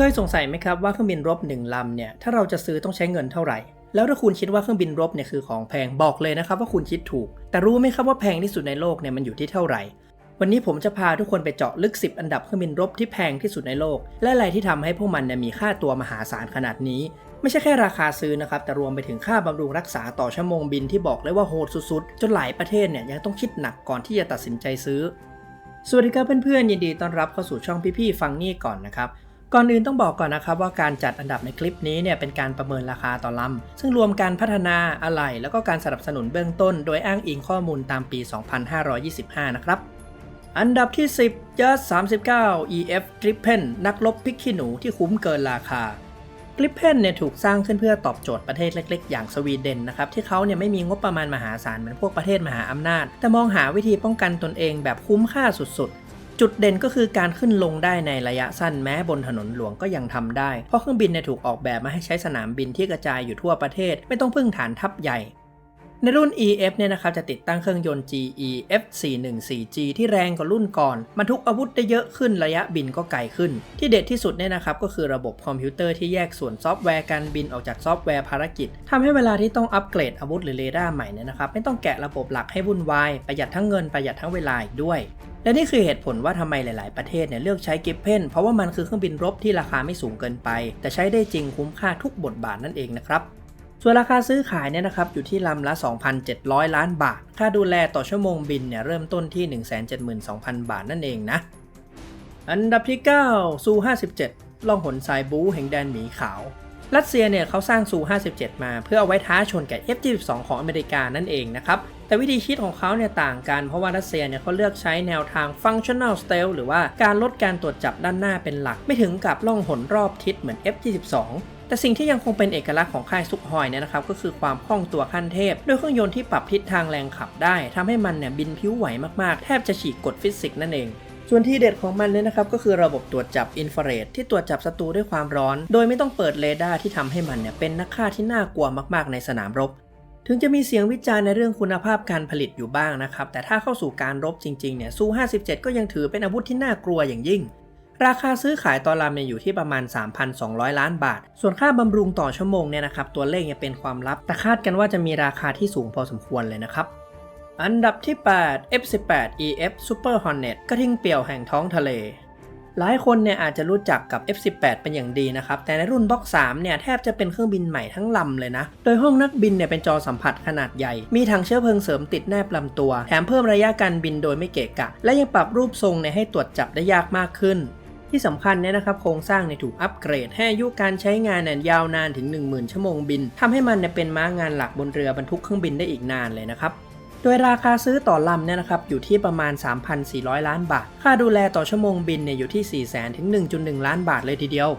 เคยสงสัยไหมครับว่าเครื่องบินรบหนึ่งลำเนี่ยถ้าเราจะซื้อต้องใช้เงินเท่าไหร่ แล้วถ้าคุณคิดว่าเครื่องบินรบเนี่ยคือของแพงบอกเลยนะครับว่าคุณคิดถูก แต่รู้ไหมครับว่าแพงที่สุดในโลกเนี่ยมันอยู่ที่เท่าไหร่ วันนี้ผมจะพาทุกคนไปเจาะลึก 10 อันดับเครื่องบินรบที่แพงที่สุดในโลก และอะไรที่ทำให้พวกมันเนี่ยมีค่าตัวมหาศาลขนาดนี้ ไม่ใช่แค่ราคาซื้อนะครับแต่รวมไปถึงค่าบำรุงรักษาต่อชั่วโมงบินที่บอกเลยว่าโหดสุดๆจนหลายประเทศเนี่ยยังต้องคิดหนักก่อนที่จะตัดสินใจซื้อสวัสดีครับเพื่อนๆยินดีต้อนรับเข้าสู่ช่องพี่ๆฟังนี่ก่อนนะครับ ก่อนอื่นต้องบอกก่อนนะครับว่าการจัดอันดับในคลิปนี้เนี่ยเป็นการประเมินราคาต่อลำ ซึ่งรวมการพัฒนาอะไหล่แล้วก็การสนับสนุนเบื้องต้น โดยอ้างอิงข้อมูลตามปี 2525 นะครับ อันดับที่ 10 j u s 39 EF Gripen นักลบพริกขี้หนูที่คุ้มเกินราคากริปเพนเนี่ยถูกสร้างขึ้นเพื่อตอบโจทย์ประเทศเล็กๆ อย่างสวีเดนนะครับที่เขาเนี่ยไม่มีงบประมาณมหาศาลเหมือนพวกประเทศมหาอำนาจ แต่มองหาวิธีป้องกันตนเองแบบคุ้มค่าสุดๆ จุดเด่นก็คือการขึ้นลงได้ในระยะสั้นแม้บนถนนหลวงก็ยังทำได้ เพราะเครื่องบินเนี่ยถูกออกแบบมาให้ใช้สนามบินที่กระจายอยู่ทั่วประเทศ ไม่ต้องพึ่งฐานทัพใหญ่ในรุ่น EF เนี่ยนะครับจะติดตั้งเครื่องยนต์ GE F414G ที่แรงกว่ารุ่นก่อนบรรทุกอาวุธได้เยอะขึ้นระยะบินก็ไกลขึ้น ที่เด็ดที่สุดเนี่ยนะครับก็คือระบบคอมพิวเตอร์ที่แยกส่วนซอฟต์แวร์การบินออกจากซอฟต์แวร์ภารกิจทำให้เวลาที่ต้องอัปเกรดอาวุธหรือเรดาร์ใหม่เนี่ยนะครับไม่ต้องแกะระบบหลักให้วุ่นวายประหยัดทั้งเงินประหยัดทั้งเวลาอีกด้วยและนี่คือเหตุผลว่าทำไมหลาย ๆ ประเทศเนี่ยเลือกใช้กิฟเพนเพราะว่ามันคือเครื่องบินรบที่ราคาไม่สูงเกินไป แต่ใช้ได้จริงคุ้มค่าทุกบทบาทนั่นเองนะครับส่วนราคาซื้อขายเนี่ยนะครับอยู่ที่ลำละ 2,700 ล้านบาท ค่าดูแลต่อชั่วโมงบินเนี่ยเริ่มต้นที่ 172,000 บาทนั่นเองนะ อันดับที่ 9 ซู 57 ล่องหนสายบูแห่งแดนหมีขาว รัสเซียเนี่ยเขาสร้างซู 57 มาเพื่อเอาไว้ท้าชนกับ F-22 ของอเมริกานั่นเองนะครับ แต่วิธีคิดของเขาเนี่ยต่างกันเพราะว่ารัสเซียเนี่ยเขาเลือกใช้แนวทาง functional stealth หรือว่าการลดการตรวจจับด้านหน้าเป็นหลัก ไม่ถึงกับล่องหนรอบทิศเหมือน F-22 แต่สิ่งที่ยังคงเป็นเอกลักษณ์ของค่ายซุกฮอยเนี่ยนะครับก็คือความคล่องตัวขั้นเทพ ด้วยเครื่องยนต์ที่ปรับทิศทางแรงขับได้ทำให้มันเนี่ยบินพิ้วไหวมากๆ แทบจะฉีกกฎฟิสิกส์นั่นเอง ส่วนที่เด็ดของมันเนี่ยนะครับก็คือระบบตรวจจับอินฟราเรดที่ตรวจจับศัตรูด้วยความร้อน โดยไม่ต้องเปิดเรดาร์ที่ทำให้มันเนี่ยเป็นนักฆ่าที่น่ากลัวมากๆในสนามรบ ถึงจะมีเสียงวิจารณ์ในเรื่องคุณภาพการผลิตอยู่บ้างนะครับ แต่ถ้าเข้าสู่การรบจริงๆเนี่ยซู57 ก็ยังถือเป็นอาวุธที่น่ากลัวอย่างยิ่ง ราคาซื้อขายต่อลำเนี่ยอยู่ที่ประมาณ 3,200 ล้านบาท ส่วนค่าบำรุงต่อชั่วโมงเนี่ยนะครับตัวเลขยังเป็นความลับ แต่คาดกันว่าจะมีราคาที่สูงพอสมควรเลยนะครับอันดับที่ 8 F18 EF Super Hornet กระทิงเปี่ยวแห่งท้องทะเล หลายคนเนี่ยอาจจะรู้จักกับ F18 เป็นอย่างดีนะครับ แต่ในรุ่นบล็อก3เนี่ยแทบจะเป็นเครื่องบินใหม่ทั้งลำเลยนะ โดยห้องนักบินเนี่ยเป็นจอสัมผัสขนาดใหญ่ มีถังเชื้อเพลิงเสริมติดแนบลำตัว แถมเพิ่มระยะการบินโดยไม่เกะกะ และยังปรับรูปทรงเนี่ยให้ตรวจจับได้ยากมากขึ้นที่สำคัญเนี่ยนะครับโครงสร้างเนี่ยถูกอัปเกรดให้อายุการใช้งานเนี่ยยาวนานถึง 10,000 ชั่วโมงบินทำให้มันเนี่ยเป็นม้างานหลักบนเรือบรรทุกเครื่องบินได้อีกนานเลยนะครับ โดยราคาซื้อต่อลำเนี่ยนะครับอยู่ที่ประมาณ 3,400 ล้านบาท ค่าดูแลต่อชั่วโมงบินเนี่ยอยู่ที่ 4 0 0 0 0ถึง 1.1 ล้านบาทเลยทีเดียว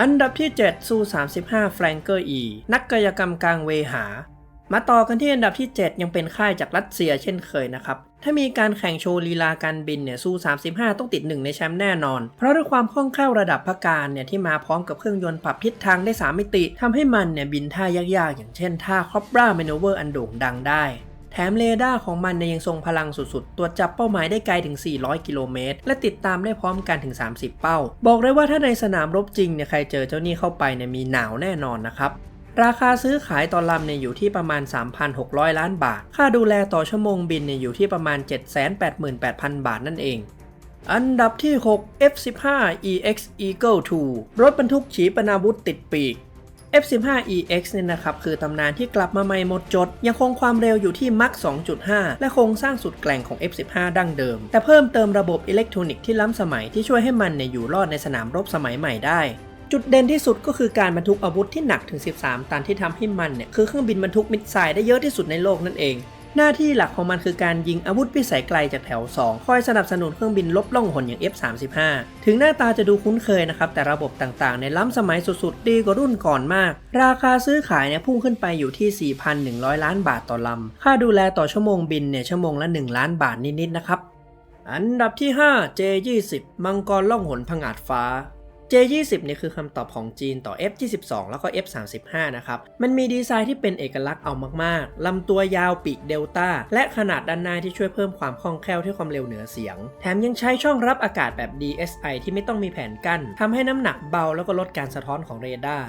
อันดับที่ 7 ซู 35 แฟรงเกอร์ E นักกายกรรมกลางเวหา มาต่อกันที่อันดับที่ 7 ยังเป็นค่ายจากรัสเซียเช่นเคยนะครับ ถ้ามีการแข่งโชว์ลีลาการบินเนี่ยซู 35 ต้องติดหนึ่งในแชมป์แน่นอน เพราะด้วยความคล่องแคล่วระดับพักการเนี่ยที่มาพร้อมกับเครื่องยนต์ปรับทิศทางได้ 3 มิติทำให้มันเนี่ยบินท่ายากๆ อย่างเช่นท่าคอปราเมโนเวอร์อันโด่งดังได้ แถมเรดาร์ของมันเนี่ยยังทรงพลังสุดๆ ตรวจจับเป้าหมายได้ไกลถึง 400 กิโลเมตร และติดตามได้พร้อมกันถึง 30 เป้า บอกเลยว่าถ้าในสนามรบจริงเนี่ยใครเจอเจ้านี่เข้าไปเนี่ยมีหนาวแน่นอนนะครับราคาซื้อขายต่อลำเนี่ยอยู่ที่ประมาณ 3,600 ล้านบาท ค่าดูแลต่อชั่วโมงบินเนี่ยอยู่ที่ประมาณ 788,000 บาทนั่นเอง อันดับที่ 6 F15 EX Eagle 2 รถบรรทุกขีปนาวุธติดปีก F15EX เนี่ยนะครับคือตำนานที่กลับมาใหม่หมดจด ยังคงความเร็วอยู่ที่ Mach 2.5 และโครงสร้างสุดแกร่งของ F15 ดั้งเดิม แต่เพิ่มเติมระบบอิเล็กทรอนิกส์ที่ล้ำสมัยที่ช่วยให้มันเนี่ยอยู่รอดในสนามรบสมัยใหม่ได้จุดเด่นที่สุดก็คือการบรรทุกอาวุธที่หนักถึง 13 ตันที่ทำให้มันเนี่ย คือเครื่องบินบรรทุกมิสไซล์ได้เยอะที่สุดในโลกนั่นเอง หน้าที่หลักของมันคือการยิงอาวุธพิสัยไกลจากแถว 2 คอยสนับสนุนเครื่องบินลบล่องหนอย่าง F35 ถึงหน้าตาจะดูคุ้นเคยนะครับ แต่ระบบต่างๆ ในล้ำสมัยสุดๆ ดีกว่ารุ่นก่อนมาก ราคาซื้อขายเนี่ยพุ่งขึ้นไปอยู่ที่ 4,100 ล้านบาทต่อลำ ค่าดูแลต่อชั่วโมงบินเนี่ยชั่วโมงละ 1 ล้านบาทนิดๆนะครับ อันดับที่ 5 J20 มังกรล่องหนผงาดฟ้า J20 เนี่ยคือคำตอบของจีนต่อ F22 แล้วก็ F35 นะครับ มันมีดีไซน์ที่เป็นเอกลักษณ์เอามากๆ ลำตัวยาวปีกเดลต้า และขนาดด้านหน้าที่ช่วยเพิ่มความคล่องแคล่วที่ความเร็วเหนือเสียง แถมยังใช้ช่องรับอากาศแบบ DSI ที่ไม่ต้องมีแผ่นกั้นทำให้น้ำหนักเบาแล้วก็ลดการสะท้อนของเรดาร์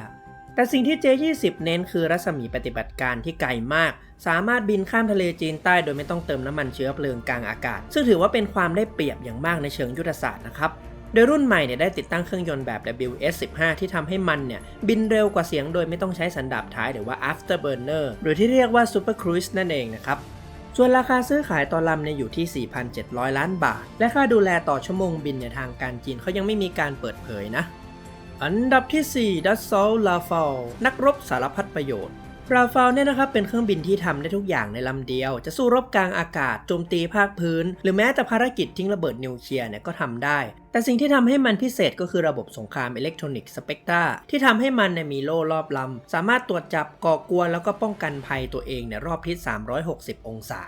แต่สิ่งที่ J20 เน้นคือรัศมีปฏิบัติการที่ไกลมาก สามารถบินข้ามทะเลจีนใต้โดยไม่ต้องเติมน้ำมันเชื้อเพลิงกลางอากาศ ซึ่งถือว่าเป็นความได้เปรียบอย่างมากในเชิงยุทธศาสตร์นะครับ โดยรุ่นใหม่เนี่ยได้ติดตั้งเครื่องยนต์แบบ WS15 ที่ทำให้มันเนี่ยบินเร็วกว่าเสียงโดยไม่ต้องใช้สันดาปท้ายหรือว่า afterburner หรือที่เรียกว่า super cruise นั่นเองนะครับส่วนราคาซื้อขายต่อลำเนี่ยอยู่ที่ 4,700 ล้านบาท และค่าดูแลต่อชั่วโมงบินเนี่ยทางการจีนเขายังไม่มีการเปิดเผยนะ อันดับที่4ดัสซอลลาฟาลนักรบสารพัดประโยชน์ ราฟาลเนี่ยนะครับเป็นเครื่องบินที่ทำได้ทุกอย่างในลำเดียว จะสู้รบกลางอากาศโจมตีภาคพื้น หรือแม้แต่ภารกิจทิ้งระเบิดนิวเคลียร์เนี่ยก็ทำได้ แต่สิ่งที่ทำให้มันพิเศษก็คือระบบสงครามอิเล็กทรอนิกส์สเปกตราที่ทำให้มันเนี่ยมีโล่รอบลำสามารถตรวจจับก่อกวนแล้วก็ป้องกันภัยตัวเองเนี่ยรอบทิศ360 องศา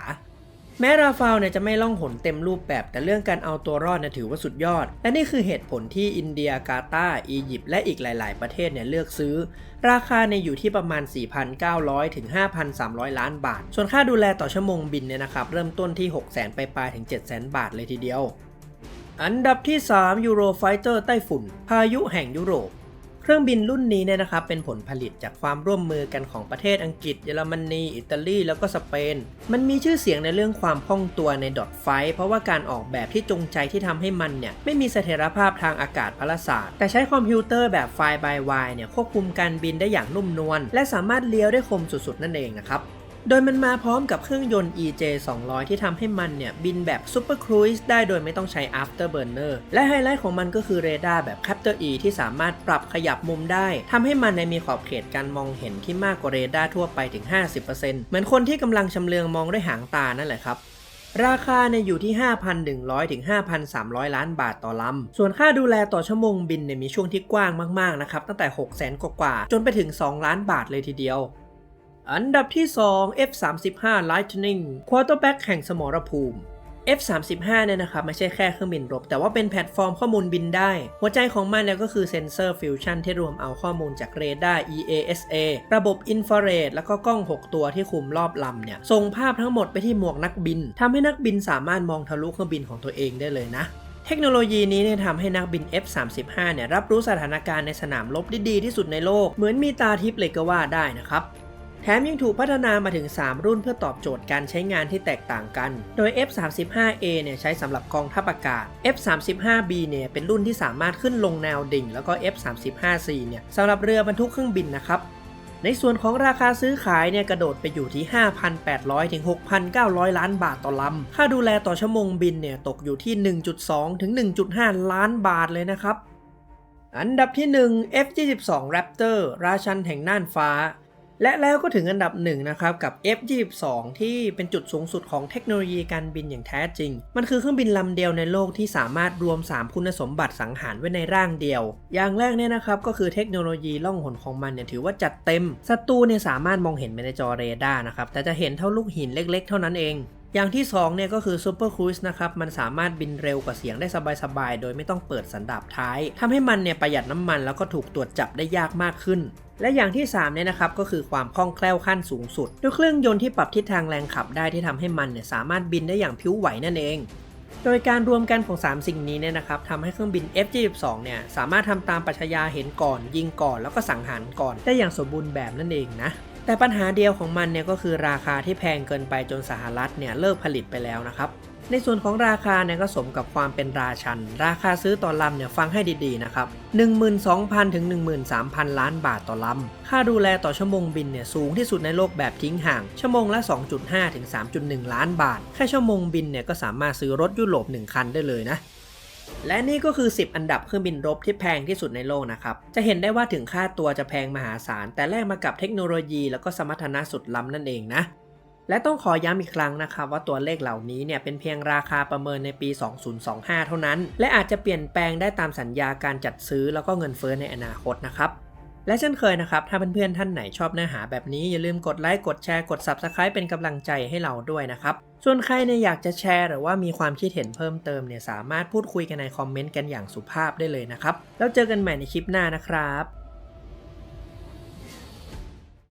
แม้ราฟาลเนี่ยจะไม่ล่องหนเต็มรูปแบบ แต่เรื่องการเอาตัวรอดเนี่ยถือว่าสุดยอด และนี่คือเหตุผลที่อินเดียกาตาร์อียิปต์และอีกหลาย ๆ ประเทศเนี่ยเลือกซื้อ ราคาเนี่ยอยู่ที่ประมาณ 4,900 ถึง 5,300 ล้านบาท ส่วนค่าดูแลต่อชั่วโมงบินเนี่ยนะครับเริ่มต้นที่ 600,000 ไปปลายๆถึง700,000 บาทเลยทีเดียว อันดับที่ 3 Eurofighter ไต้ฝุ่น พายุแห่งยุโรป เครื่องบินรุ่นนี้เนี่ยนะครับเป็นผลผลิตจากความร่วมมือกันของประเทศอังกฤษ เยอรมนี อิตาลีแล้วก็สเปน มันมีชื่อเสียงในเรื่องความคล่องตัวในดอทไฟเพราะว่าการออกแบบที่จงใจที่ทำให้มันเนี่ยไม่มีเสถียรภาพทางอากาศพลศาสตร์ แต่ใช้คอมพิวเตอร์แบบไฟล์ by wire เนี่ยควบคุมการบินได้อย่างนุ่มนวลและสามารถเลี้ยวได้คมสุดๆนั่นเองนะครับ โดยมันมาพร้อมกับเครื่องยนต์ EJ 200 ที่ทำให้มันเนี่ย บินแบบ Super Cruise ได้โดยไม่ต้องใช้ Afterburner และไฮไลท์ของมันก็คือเรดาร์แบบ Captor E ที่สามารถปรับขยับมุมได้ทำให้มันเนี่ยมีขอบเขตการมองเห็นที่มากกว่าเรดาร์ทั่วไปถึง 50%เหมือนคนที่กำลังชำเลืองมองด้วยหางตานั่นแหละครับราคาเนี่ยอยู่ที่ 5,100 ถึง 5,300 ล้านบาทต่อลำ ส่วนค่าดูแลต่อชั่วโมงบินเนี่ยมีช่วงที่กว้างมากๆนะครับ ตั้งแต่ 600,000กว่า จนไปถึง 2 ล้านบาทเลยทีเดียว อันดับที่ 2 F35 Lightning Quarterback แห่งสมรภูมิ F35 เนี่ยนะครับไม่ใช่แค่เครื่องบินรบ แต่ว่าเป็นแพลตฟอร์มข้อมูลบินได้ หัวใจของมันเนี่ยก็คือเซนเซอร์ฟิวชันที่รวมเอาข้อมูลจากเรดาร์ EASA ระบบอินฟราเรดแล้วก็กล้อง 6 ตัวที่คุมรอบลำเนี่ย ส่งภาพทั้งหมดไปที่หมวกนักบินทำให้นักบินสามารถมองทะลุเครื่องบินของตัวเองได้เลยนะเทคโนโลยีนี้เนี่ยทำให้นักบิน F35 เนี่ยรับรู้สถานการณ์ในสนามรบได้ดีที่สุดในโลก เหมือนมีตาทิพย์เลยก็ว่าได้นะครับ แถมยังถูกพัฒนามาถึง 3 รุ่นเพื่อตอบโจทย์การใช้งานที่แตกต่างกัน โดย F35A เนี่ยใช้สำหรับกองทัพอากาศ F35B เนี่ยเป็นรุ่นที่สามารถขึ้นลงแนวดิ่ง แล้วก็ F35C เนี่ยสำหรับเรือบรรทุกเครื่องบินนะครับในส่วนของราคาซื้อขายเนี่ยกระโดดไปอยู่ที่ 5,800 ถึง 6,900 ล้านบาทต่อลำ ค่าดูแลต่อชั่วโมงบินเนี่ยตกอยู่ที่ 1.2 ถึง 1.5 ล้านบาทเลยนะครับ อันดับที่ 1 F22 Raptor ราชันแห่งน่านฟ้า และแล้วก็ถึงอันดับหนึ่งนะครับกับ F22 ที่เป็นจุดสูงสุดของเทคโนโลยีการบินอย่างแท้จริง มันคือเครื่องบินลำเดียวในโลกที่สามารถรวม 3 คุณสมบัติสังหารไว้ในร่างเดียว อย่างแรกเนี่ยนะครับก็คือเทคโนโลยีล่องหนของมันเนี่ยถือว่าจัดเต็มศัตรูเนี่ยสามารถมองเห็นไปในจอเรดาร์นะครับแต่จะเห็นเท่าลูกหินเล็ก ๆ เท่านั้นเอง อย่างที่2เนี่ยก็คือ Super Cruise นะครับ มันสามารถบินเร็วกว่าเสียงได้สบายๆ โดยไม่ต้องเปิดสันดาปท้ายทำให้มันเนี่ยประหยัดน้ำมันแล้วก็ถูกตรวจจับได้ยากมากขึ้น และอย่างที่3เนี่ยนะครับก็คือความคล่องแคล่วขั้นสูงสุดด้วยเครื่องยนต์ที่ปรับทิศทางแรงขับได้ที่ทำให้มันเนี่ยสามารถบินได้อย่างผิวไหวนั่นเอง โดยการรวมกันของ 3 สิ่งนี้เนี่ยนะครับทำให้เครื่องบิน F-22 เนี่ยสามารถทำตามปัชญาเห็นก่อน ยิงก่อนแล้วก็สังหารก่อนได้อย่างสมบูรณ์แบบนั่นเองนะ แต่ปัญหาเดียวของมันเนี่ยก็คือราคาที่แพงเกินไปจนสหรัฐเนี่ยเลิกผลิตไปแล้วนะครับ ในส่วนของราคาเนี่ยก็สมกับความเป็นราชัน ราคาซื้อต่อลำเนี่ยฟังให้ดีๆนะครับ 12,000 ถึง 13,000 ล้านบาทต่อลำ ค่าดูแลต่อชั่วโมงบินเนี่ยสูงที่สุดในโลกแบบทิ้งห่าง ชั่วโมงละ 2.5 ถึง 3.1 ล้านบาท แค่ชั่วโมงบินเนี่ยก็สามารถซื้อรถยุโรป1คันได้เลยนะ และนี่ก็คือ 10 อันดับเครื่องบินรบที่แพงที่สุดในโลกนะครับ จะเห็นได้ว่าถึงค่าตัวจะแพงมหาศาล แต่แลกมากับเทคโนโลยีแล้วก็สมรรถนะสุดล้ำนั่นเองนะ และต้องขอย้ำอีกครั้งนะครับว่าตัวเลขเหล่านี้เนี่ยเป็นเพียงราคาประเมินในปี 2025 เท่านั้น และอาจจะเปลี่ยนแปลงได้ตามสัญญาการจัดซื้อแล้วก็เงินเฟ้อในอนาคตนะครับ และเช่นเคยนะครับถ้าเพื่อนๆท่านไหนชอบเนื้อหาแบบนี้อย่าลืมกดไลค์กดแชร์กด Subscribe เป็นกำลังใจให้เราด้วยนะครับส่วนใครเนี่ยอยากจะแชร์หรือว่ามีความคิดเห็นเพิ่มเติมเนี่ยสามารถพูดคุยกันในคอมเมนต์กันอย่างสุภาพได้เลยนะครับแล้วเจอกันใหม่ในคลิปหน้านะครับ